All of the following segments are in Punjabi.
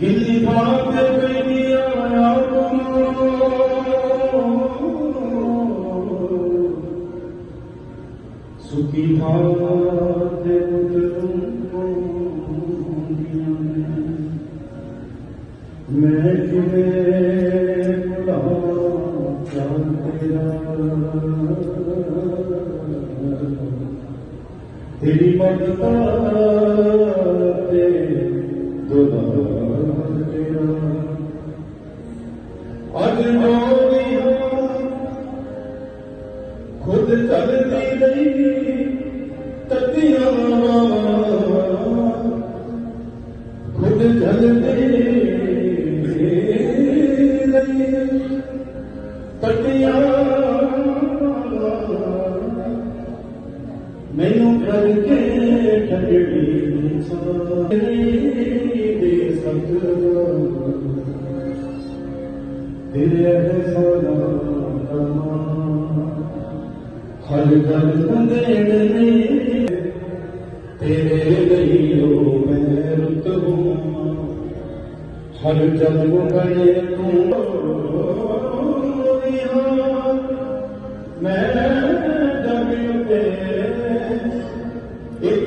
ਗਿੱਲੀ ਥਾਂ ਤੇ ਸੁਖੀ ਥਾਂ ਤੇ ਮੈਂ ਕਿਵੇਂ ਭੁਲਾ ਚਾਹ ਤੇਰਾ ਤੇਰੀ ਮਦਦ ਤੇ ਦੁਆ ਅੱਜ ਜੋਗੀ ਹਾਂ ਖੁਦ ਚੱਲਦੀ ਨਹੀਂ ਤੱਕੀਆਂ ਖੁਦ ਚੱਲਦੀ ਮੈਨੂੰ ਕਰਕੇ ਠੱਗੜੀ ਸਾਰੀ ਦੇ ਸਕਦਾ ਤੇਰੇ ਅਹਿਸਾਨਾ ਕਮਾ ਹਰ ਗੱਲ ਤੇਰੇ ਲਈ ਉਹ ਮੈਂ ਰੁਤਬੂ ਹਰ ਜਨਮ ਗਏ ਤੂੰ। ਮੈਂ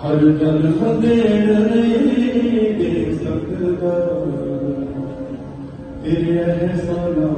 ਹਰ ਜਲ ਫਦੇੜ ਨਹੀਂ ਦੇ ਸਕਦਾ ਤੇਰੇ ਅਹਿਸਾਨਾਂ